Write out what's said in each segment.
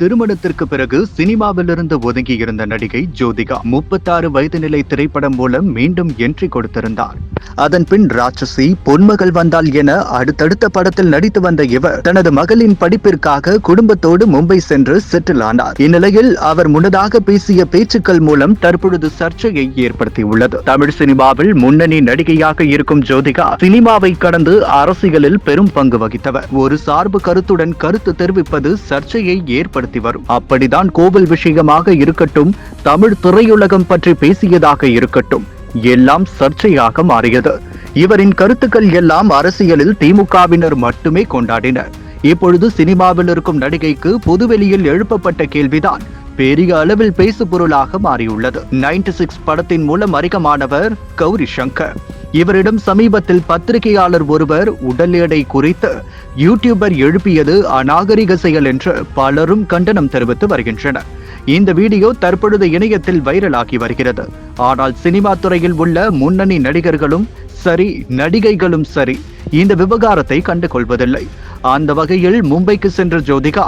திருமணத்திற்கு பிறகு சினிமாவிலிருந்து ஒதுங்கி இருந்த நடிகை ஜோதிகா முப்பத்தாறு வயது நிலை திரைப்படம் மூலம் மீண்டும் என்ட்ரி கொடுத்திருந்தார். அதன் பின் ராட்சசி பொன்மகள் வந்தால் என அடுத்தடுத்த படத்தில் நடித்து வந்த இவர் தனது மகளின் படிப்பிற்காக குடும்பத்தோடு மும்பை சென்று செட்டில் ஆனார். இந்நிலையில் அவர் முன்னதாக பேசிய பேச்சுக்கள் மூலம் தற்பொழுது சர்ச்சையை ஏற்படுத்தியுள்ளது. தமிழ் சினிமாவில் முன்னணி நடிகையாக இருக்கும் ஜோதிகா சினிமாவை கடந்து அரசியலில் பெரும் பங்கு வகித்தவர். ஒரு சார்பு கருத்துடன் கருத்து தெரிவிப்பது சர்ச்சையை ஏற்படுத்தி வரும். அப்படிதான் கோவில் விஷயமாக இருக்கட்டும் தமிழ் திரையுலகம் பற்றி பேசியதாக இருக்கட்டும். எல்லாம் சர்ச்சையாக மாறியது. இவரின் கருத்துக்கள் எல்லாம் அரசியலில் திமுகவினர் மட்டுமே கொண்டாடினர். இப்பொழுது சினிமாவில் இருக்கும் நடிகைக்கு பொதுவெளியில் எழுப்பப்பட்ட கேள்விதான் பெரிய அளவில் பேசு பொருளாக மாறியுள்ளது. 96 சிக்ஸ் படத்தின் மூலம் அறிமுகமானவர் கௌரி சங்கர் இவரிடம் சமீபத்தில் பத்திரிகையாளர் ஒருவர் உடல் எடை குறித்து யூடியூபர் எழுப்பியது அநாகரிக செயல் என்று பலரும் கண்டனம் தெரிவித்து வருகின்றனர். இந்த வீடியோ தற்பொழுது இணையத்தில் வைரலாகி வருகிறது. ஆனால் சினிமா துறையில் உள்ள முன்னணி நடிகர்களும் சரி நடிகைகளும் சரி இந்த விவகாரத்தை கண்டு கொள்வதில்லை அந்த வகையில் மும்பைக்கு சென்ற ஜோதிகா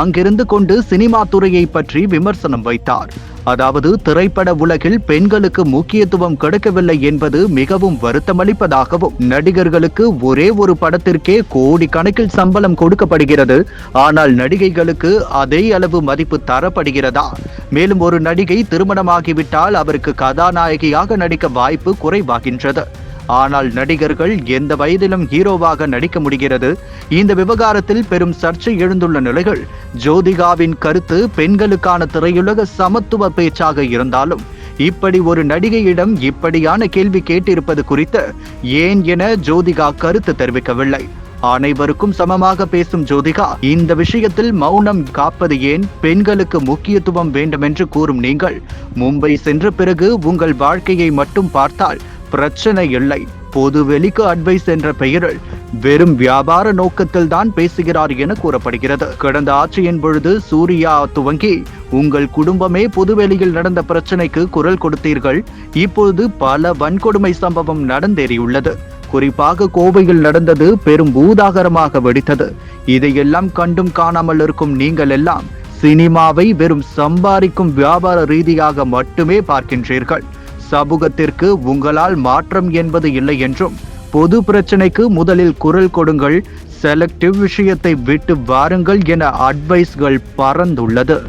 அங்கிருந்து கொண்டு சினிமா துறையை பற்றி விமர்சனம் வைத்தார். அதாவது திரைப்பட உலகில் பெண்களுக்கு முக்கியத்துவம் கிடைக்கவில்லை என்பது மிகவும் வருத்தமளிப்பதாகவும் நடிகர்களுக்கு ஒரே ஒரு படத்திற்கே கோடி கணக்கில் சம்பளம் கொடுக்கப்படுகிறது. ஆனால் நடிகைகளுக்கு அதே அளவு மதிப்பு தரப்படுகிறதா? மேலும் ஒரு நடிகை திருமணமாகிவிட்டால் அவருக்கு கதாநாயகியாக நடிக்க வாய்ப்பு குறைவாகின்றது. ஆனால் நடிகர்கள் எந்த வயதிலும் ஹீரோவாக நடிக்க முடிகிறது. இந்த விவகாரத்தில் பெரும் சர்ச்சை எழுந்துள்ள நிலையில் ஜோதிகாவின் கருத்து பெண்களுக்கான திரையுலக சமத்துவ பேச்சாக இருந்தாலும் இப்படி ஒரு நடிகையிடம் இப்படியான கேள்வி கேட்டிருப்பது குறித்து ஏன் என ஜோதிகா கருத்து தெரிவிக்கவில்லை. அனைவருக்கும் சமமாக பேசும் ஜோதிகா இந்த விஷயத்தில் மௌனம் காப்பது ஏன் பெண்களுக்கு முக்கியத்துவம் வேண்டுமென்று கூறும் நீங்கள். மும்பை சென்ற பிறகு உங்கள் வாழ்க்கையை மட்டும் பார்த்தால் பிரச்சனை இல்லை பொது வெளிக்கு அட்வைஸ் என்ற பெயரில் வெறும் வியாபார நோக்கத்தில் தான் பேசுகிறார் என கூறப்படுகிறது. கடந்த ஆட்சியின் பொழுது சூர்யா துவங்கி உங்கள் குடும்பமே பொதுவெளியில் நடந்த பிரச்சனைக்கு குரல் கொடுத்தீர்கள். இப்பொழுது பல வன்கொடுமை சம்பவம் நடந்தேறியுள்ளது. குறிப்பாக கோவையில் நடந்தது பெரும் பூதாகரமாக வெடித்தது. இதையெல்லாம் கண்டும் காணாமல் இருக்கும் நீங்கள் எல்லாம் சினிமாவை வெறும் சம்பாதிக்கும் வியாபார ரீதியாக மட்டுமே பார்க்கின்றீர்கள். சமூகத்திற்கு உங்களால் மாற்றம் என்பது இல்லை என்றும் பொது பிரச்சனைக்கு முதலில் குரல் கொடுங்கள் செலக்டிவ் விஷயத்தை விட்டு வாருங்கள் என அட்வைஸ்கள் பறந்துள்ளது